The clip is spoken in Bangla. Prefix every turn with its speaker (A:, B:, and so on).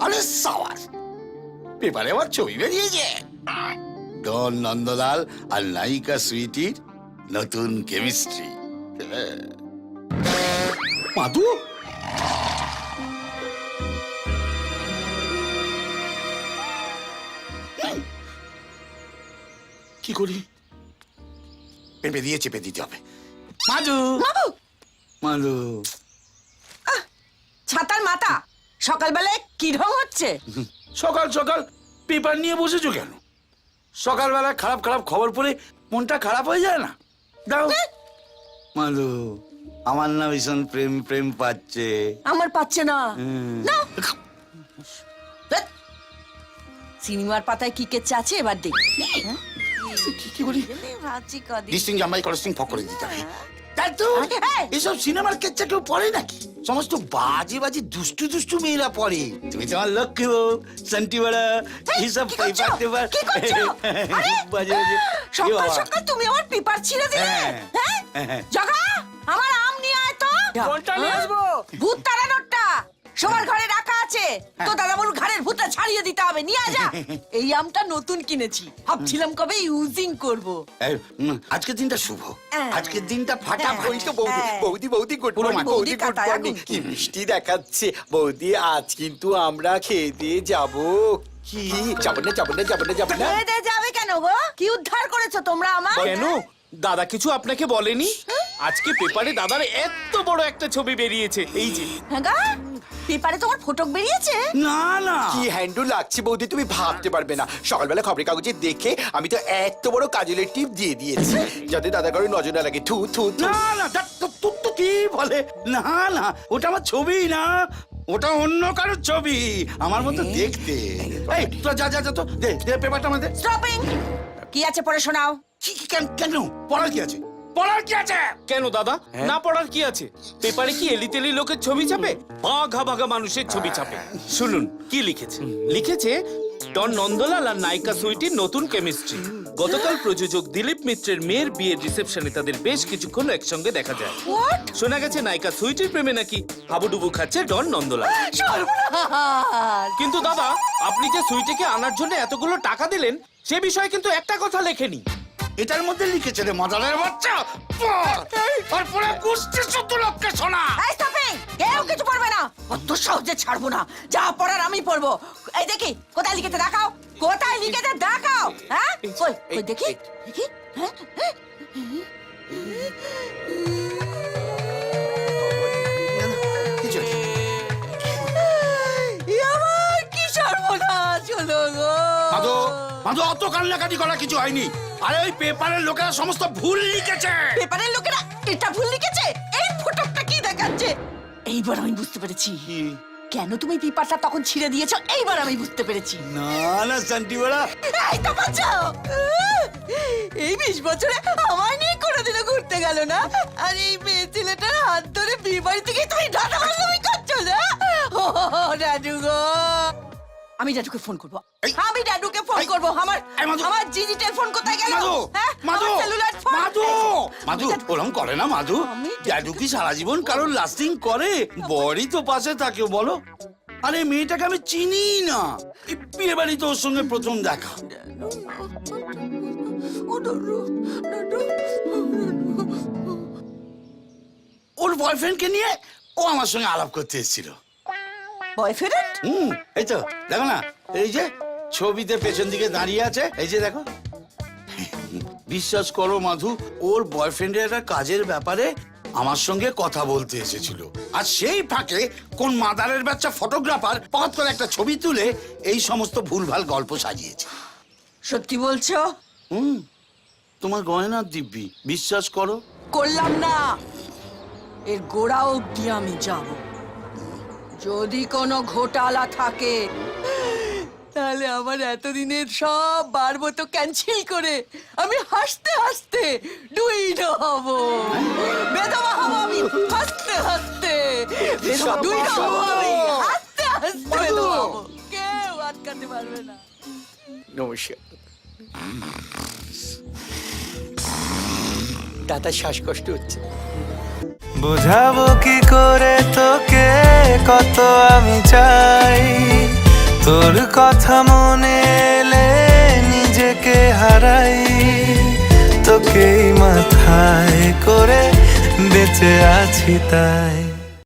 A: আরে সাওয়ার। পেপারে আমার ছবি বেরিয়েছে। ডন নন্দলাল আর নায়িকা সুইটির নতুন কেমিস্ট্রি। মাধু? কি করি? পেঁপে দিয়ে চেপে দিতে হবে। মাধু! মাধু!
B: মাথা সকালবেলায় কি ঢং হচ্ছে?
C: সকাল সকাল পেপার নিয়ে বসেছো কেন? সকালবেলা খারাপ খারাপ খবর পড়ে মনটা খারাপ হয়ে যায় না? দাও।
A: মাধু আমার না ভীষণ প্রেম প্রেম পাচ্ছে।
B: আমার পাচ্ছে না। না সিনেমার পাতায় কি কেচ্ছে আছে এবার দেখি?
A: কি কি বলি?
B: ভাবছি কদিন
A: ডিস্টিং জামাই কলেস্টিং ফক করে দিতে হবে দাদু
B: এই!
A: এসব সিনেমার কেচ্ছা কেউ পড়ে নাকি? সমস্ত বাজে বাজে দুষ্টু দুষ্টু মেয়েরা পড়ে। তুমি তোমার লক্ষ্মী বউ শান্তি বাড়া এইসব পেপার টেপার! বাজে বাজে।
B: সকাল সকাল তুমি আমার পেপার ছিঁড়ে দিলে?
A: হ্যাঁ।
B: হ্যাঁ? জগা আমার আম নিয়ে আয় তো।
D: কোনটা নিয়ে আসব?
B: ভূত তাড়ানোরটা সবার ঘরে রাখা আছে। তো দাদা বলুন ঘরের ভূতটা ছাড়িয়ে দিতে হবে নিয়ে যা। এই আমটা নতুন কিনেছি। ভাবছিলাম কবে ইউজিং করব।
A: আজকের দিনটা শুভ।
B: হ্যাঁ।
A: আজকের দিনটা ফাটা
B: হ্যাঁ।
D: তো বৌদি
B: হ্যাঁ।
D: বৌদি বৌদি গুড মর্নিং বৌদি গুড মর্নিং কি মিষ্টি দেখাচ্ছে। বৌদি আজ কিন্তু আমরা খেয়ে দিয়ে যাব। কি? যাব না যাব না যাব না যাব না।
B: যাবে কেন গো? কি উদ্ধার করেছ তোমরা আমার
E: কেন? দাদা কিছু আপনাকে বলেনি? আজকে পেপারে দাদার এত বড় একটা ছবি বেরিয়েছে এই যে।
B: হ্যাঁ? পেপারে তোমার ফটক বেরিয়েছে?
A: না না।
D: কি হ্যান্ডু লাগছে বৌদি তুমি ভাবতে পারবে না। সকালবেলা খবরের কাগজে দেখে আমি তো এত বড় কাজলের টিপ দিয়ে দিয়েছি। যাতে দাদা করে নজর না লাগে থু থু থু।
A: না না তা- তো- তো তো কি বলে? না না ওটা আমার ছবি না। ওটা অন্য কারোর ছবি। আমার মতো দেখতে। এই তোরা যা যা যা তো দে দে পেপারটা আমাদের।
B: স্টপিং কি আছে পড়ে শোনাও?
A: কি কি কেন কেন? পড়ার কি আছে? পড়ার কি আছে?
E: কেন দাদা? না পড়ার কি আছে? পেপারে কি এলিতেলি লোকের ছবি ছাপে? বাঘা বাঘা মানুষের ছবি ছাপে? শুনুন। কি লিখেছে? লিখেছে ডন নন্দলাল আর নায়িকা সুইটির নতুন কেমিস্ট্রি। গতকাল প্রযোজক দিলীপ মিত্রের মেয়ের বিয়ের রিসেপশনে তাদের বেশ কিছুক্ষণ একসঙ্গে দেখা যায়। শোনা গেছে নায়িকা সুইটির প্রেমে নাকি হাবুডুবু খাচ্ছে ডন নন্দলাল। কিন্তু দাদা আপনি যে সুইটিকে আনার জন্য এতগুলো টাকা দিলেন সে বিষয়ে কিন্তু একটা কথা লেখেনি।
A: এটার মধ্যে লিখেছে রে মজারের বাচ্চা। আর পড়ে কুস্তি শুদ্ধ লোককে শোনা।
B: এই স্টপিং কেউ কিছু পড়বে না। অত সহজে ছাড়বো না। যা পড়ার আমি পড়ব। এই দেখি কোথায় লিখেতে দেখাও। কোথায় লিখেতে দেখাও হ্যাঁ? কই কই দেখি। দেখি হ্যাঁ?
A: মাধু মাধু অত কান্নাকাটি করা কিছু হয়নি। আরে ওই পেপারের লোকেরা সমস্ত ভুল লিখেছে।
B: পেপারের লোকেরা এটা ভুল লিখেছে? এই ফটোটা কি দেখাচ্ছে? এইবার আমি বুঝতে পেরেছি। কেন তুমি পেপারটা তখন ছিঁড়ে দিয়েছ? এইবার আমি বুঝতে পেরেছি।
A: না না শান্তি বড়া।
B: এই তো বাঁচাও। এই বিশ বছরে আমায় নিয়ে কোনোদিনও ঘুরতে গেল না। আর এই মেয়ে ছেলেটার হাত ধরে বিয়ে বাড়ি থেকে তুমি ডাটা তুমি করছ না? ও দাদু গো। আমি দাদুকে ফোন করব। করব? আমার আমার ডিজিটাল ফোন কোথায় গেল?
A: মাধু
B: হ্যাঁ?
A: মাধু মাধু করে না মাধু। জাদু কি সারা জীবন লাস্টিং করে? বড়ই তো পাশে থাকে বলো। আরে মেয়েটাকে আমি চিনি না। বিয়ে বাড়ি তো ওর সঙ্গে প্রথম দেখা। ওর বয়ফ্রেন্ডকে নিয়ে ও আমার সঙ্গে আলাপ করতে এসেছিল।
B: বয়ফ্রেন্ড
A: হুম এই তো দেখো না এই যে ছবিতে পেছন দিকে দাঁড়িয়ে আছে। এই যে দেখো। বিশ্বাস করো মাধু ওর বয়ফ্রেন্ডের একটা কাজের ব্যাপারে আমার সঙ্গে কথা বলতে এসেছিল। আর সেই ফাঁকে কোন মাদারের বাচ্চা ফটোগ্রাফার পথ করে একটা ছবি তুলে এই সমস্ত ভুলভাল গল্প সাজিয়েছে।
B: সত্যি বলছো?
A: হুম। তোমার গয়না দিব্যি বিশ্বাস করো।
B: করলাম না। এর গোড়া অব্দি আমি যাব। যদি কোনো ঘোটালা থাকে তাহলে আমার এতদিনের সব বারবো তো ক্যান্সেল করে আমি হাসতে হাসতে ডুইড হব। বেদমা হব আমি হাসতে হাসতে। ডুইড হব আমি হাসতে হাসতে বেদমা হব। কেউ আটকাতে পারবে না।
D: নমস্কার। দাদা শ্বাসকষ্ট হচ্ছে।
F: বোঝাবো কি করে তোকে কত আমি চাই। মনে এলে নিজেকে হারাই তোকেই মাথায় করে বেঁচে আছি তাই।